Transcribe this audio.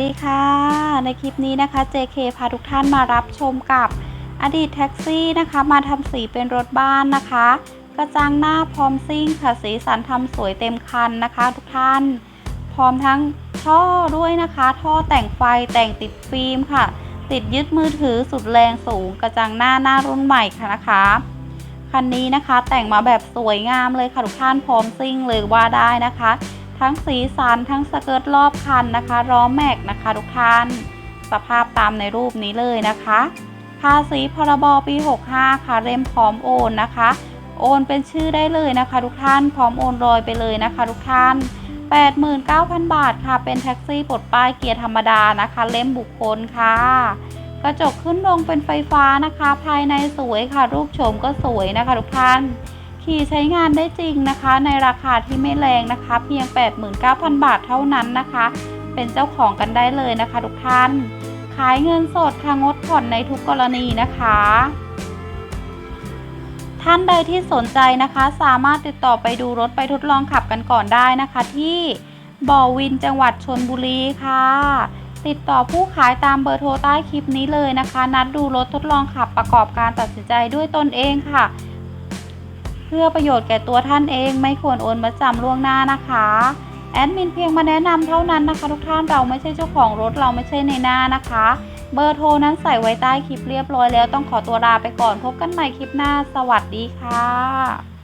สวัสดีค่ะ ในคลิปนี้นะคะ JK พาทุกท่านมารับชมกับอดีตแท็กซี่นะคะ มาทำสีเป็นรถบ้านนะคะ กระจังหน้าพร้อมซิ่งค่ะสีสันทำสวยเต็มคันนะคะ ทุกท่าน พร้อมทั้งท่อด้วยนะคะ ท่อแต่งไฟแต่งติดฟิล์มค่ะ ติดยึดมือถือสุดแรงสูง กระจังหน้าหน้ารุ่นใหม่ค่ะนะคะคันนี้นะคะแต่งมาแบบสวยงามเลยค่ะทุกท่านพร้อมซิ่งเลยว่าได้นะคะ ทั้งสีสันทั้งสเกิร์ตรอบคันนะคะล้อแม็กนะคะทุกท่าน สภาพตามในรูปนี้เลยนะคะภาษีพรบปี 65 ค่ะเล่มพร้อมโอนนะคะ โอนเป็นชื่อได้เลยนะคะ ทุกท่านพร้อมโอนรอยไปเลยนะคะทุกท่าน 89,000 บาทค่ะ เป็นแท็กซี่ปลดป้ายเกียร์ธรรมดานะคะ เล่มบุคคลค่ะ กระจกขึ้นลงเป็นไฟฟ้านะคะ ภายในสวยค่ะ รูปโฉมก็สวยนะคะทุกท่าน ขี่ใช้งานได้จริงนะคะ ในราคาที่ไม่แรงนะคะ เพียง 89,000 บาทเท่านั้นนะคะ เป็นเจ้าของกันได้เลยนะคะทุกท่าน ขายเงินสดค่ะงดผ่อนในทุกกรณีนะคะ ท่านใดที่สนใจนะคะ สามารถติดต่อไปดูรถไปทดลองขับกันก่อนได้นะคะ ที่บ่อวินจังหวัดชนบุรีค่ะติดต่อผู้ขายตามเบอร์โทรใต้คลิปนี้เลยนะคะ นัดดูรถทดลองขับประกอบการตัดสินใจด้วยตนเองค่ะ เพื่อประโยชน์แก่ตัวท่านเองไม่ควรโอนมาจำล่วงหน้านะคะแอดมินเพียงมาแนะนำเท่านั้นนะคะ ทุกท่านเราไม่ใช่เจ้าของรถเราไม่ใช่ในหน้านะคะ เบอร์โทรนั้นใส่ไว้ใต้คลิปเรียบร้อยแล้วต้องขอตัวลาไปก่อนพบกันใหม่คลิปหน้า สวัสดีค่ะ